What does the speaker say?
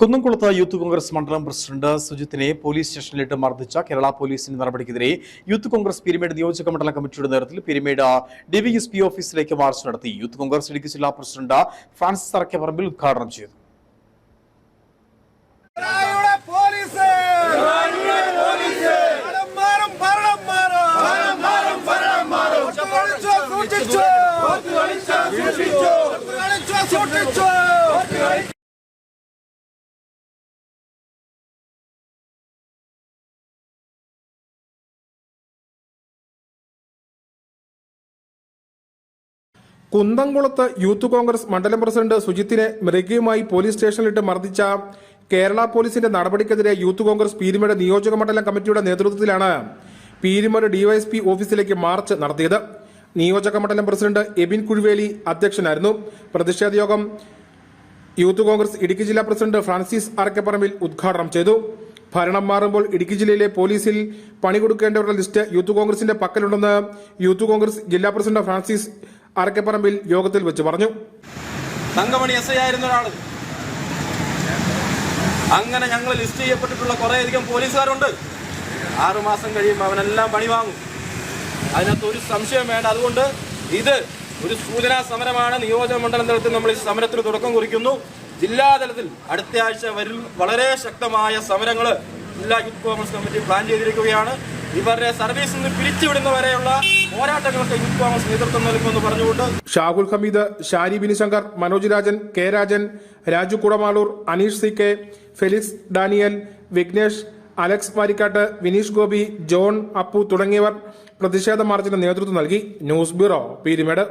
കുന്നംകുളത്ത് യൂത്ത് കോൺഗ്രസ് മണ്ഡലം president സുജിത്തിനെ police സ്റ്റേഷനിലിട്ട് മർദ്ദിച്ച കേരള പോലീസിന്റെ നടപടിക്കെതിരെ യൂത്ത് കോൺഗ്രസ് പിരിമേഡ് നിയോജക മണ്ഡല കമ്മിറ്റിയുടെ നേതൃത്വത്തിൽ പിരിമേഡ് ഡിവിഎസ്പി ഓഫീസിലേക്ക് മാർച്ച് നടത്തി. യൂത്ത് കോൺഗ്രസ് ഇടുക്കി ജില്ലാ പ്രസിഡന്റ് ഫ്രാൻസിസ് അറക്കപ്പറമ്പിൽ ഉദ്ഘാടനം ചെയ്തു. പിണറായിയുടെ കുന്തംകുളത്ത് യൂത്ത് കോൺഗ്രസ് മണ്ഡലം പ്രസിഡന്റ് സുജിത്തിനെ മൃഗയുമായി പോലീസ് സ്റ്റേഷനിലിട്ട് മർദ്ദിച്ച കേരള പോലീസിന്റെ നടപടിക്കെതിരെ യൂത്ത് കോൺഗ്രസ് പീരുമേട് നിയോജക മണ്ഡലം കമ്മിറ്റിയുടെ നേതൃത്വത്തിലാണ് പീരുമേട് ഡിവൈഎസ്പി ഓഫീസിലേക്ക് മാർച്ച് നടത്തിയത്. നിയോജക മണ്ഡലം പ്രസിഡന്റ് എബിൻ കുഴുവേലി അധ്യക്ഷനായിരുന്നു. പ്രതിഷേധ യോഗം യൂത്ത് കോൺഗ്രസ് ഇടുക്കി ജില്ലാ പ്രസിഡന്റ് ഫ്രാൻസിസ് അറക്കപ്പറമ്പിൽ ഉദ്ഘാടനം ചെയ്തു. ഭരണം മാറുമ്പോൾ ഇടുക്കി ജില്ലയിലെ പോലീസിൽ പണി കൊടുക്കേണ്ടവരുടെ ലിസ്റ്റ് യൂത്ത് കോൺഗ്രസിന്റെ പക്കലുണ്ടെന്ന് യൂത്ത് കോൺഗ്രസ് ജില്ലാ പ്രസിഡന്റ് ഫ്രാൻസിസ് അറക്കപ്പറമ്പിൽ യോഗത്തിൽ വെച്ച് പറഞ്ഞു. തങ്കമണി എസ് ഐ ആയിരുന്ന ഒരാൾ. അങ്ങനെ ഞങ്ങൾ ലിസ്റ്റ് ചെയ്യപ്പെട്ടിട്ടുള്ള കുറേയധികം പോലീസുകാരുണ്ട്. ആറുമാസം കഴിയുമ്പോൾ അവനെല്ലാം പണി വാങ്ങും. അതിനകത്ത് ഒരു സംശയം വേണ്ട. അതുകൊണ്ട് ഇത് ഒരു സൂചനാ സമരമാണ്. നിയോജക മണ്ഡലം തലത്തിൽ നമ്മൾ ഈ സമരത്തിന് തുടക്കം കുറിക്കുന്നു. ജില്ലാതലത്തിൽ അടുത്ത ആഴ്ച വരും വളരെ ശക്തമായ സമരങ്ങൾ ജില്ലാ യൂത്ത് കോൺഗ്രസ് കമ്മിറ്റി പ്ലാൻ ചെയ്തിരിക്കുകയാണ്. ഇവരുടെ സർവീസിൽ നിന്ന് യൂത്ത് കോൺഗ്രസ് നേതൃത്വം പറഞ്ഞുകൊണ്ട് Shahul Hameed Shari Binishankar Manoj Rajan K Rajan Raju Kudamaloor Aneesh C K Felix Daniel Vignesh Alex Marikkattu Vineesh Gopi John Appu തുടങ്ങിയവർ പ്രതിഷേധ മാർച്ചിന് നേതൃത്വം നൽകി. News bureau Peermade.